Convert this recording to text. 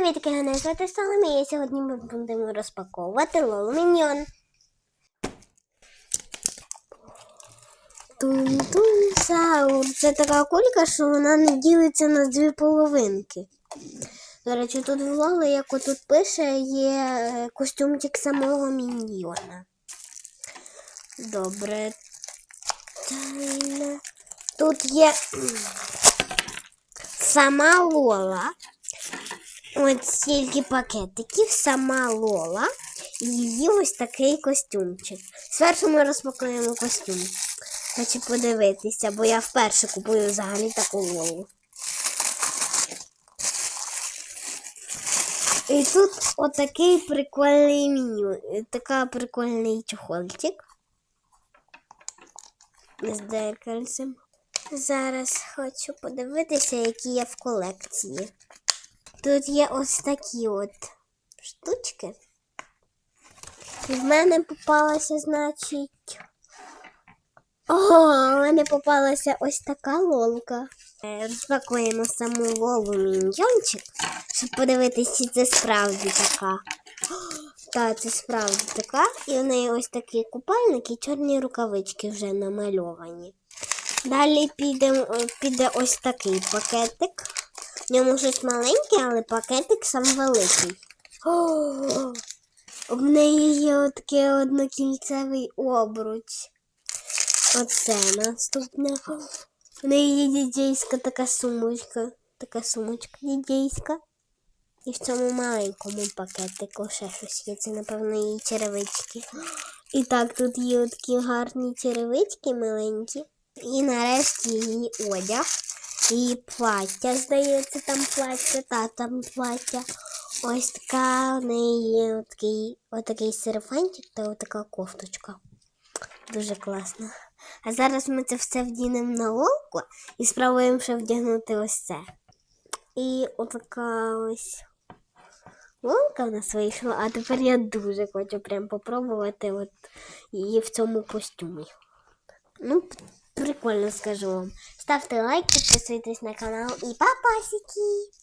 привіт, мене звати Соломія. Сьогодні ми будемо розпаковувати Лолу Міньйон. Тун-тун саур. Це така кулька, що вона не ділиться на дві половинки. До речі, тут в Лоли, як отут пише, є е, костюмчик самого міньйона. Добре. Тут є сама Лола. От стільки пакетиків, сама Лола. І її ось такий костюмчик. Спершу ми розпакуємо костюм. Хочу подивитися, бо я вперше купую взагалі таку Лолу. І тут отакий прикольний меню. Така прикольний чохольчик. З декольцем. Зараз хочу подивитися, які є в колекції. Тут є ось такі от штучки. І в мене попалася, значить. О, в мене попалася ось така лолка. Е, Розпакуємо саму лолу міньйончик, щоб подивитися, чи це справді така. Так, це справді така. І в неї ось такі купальники і чорні рукавички вже намальовані. Далі піде, е, піде ось такий пакетик. В ньому щось маленьке, але пакетик сам великий. О, в неї є отакий однокільцевий обруч. Оце наступне. В неї є дідейська така сумочка. Така сумочка дідейська. І в цьому маленькому пакетику ще щось є. Це, напевно, її черевички. І так, тут є такі гарні черевички маленькі. І нарешті її одяг. Її плаття, здається, там плаття, та там плаття. Ось така в неї отакий, отакий сарафанчик та отака кофточка. Дуже класно. А зараз ми це все вдінемо на ловку і спробуємо ще вдягнути ось це. І отака ось ловка в нас вийшла, а тепер я дуже хочу прям попробувати от її в цьому костюмі. Ну, прикольно скажу вам. Ставте лайк, підписуйтесь на канал і папасики!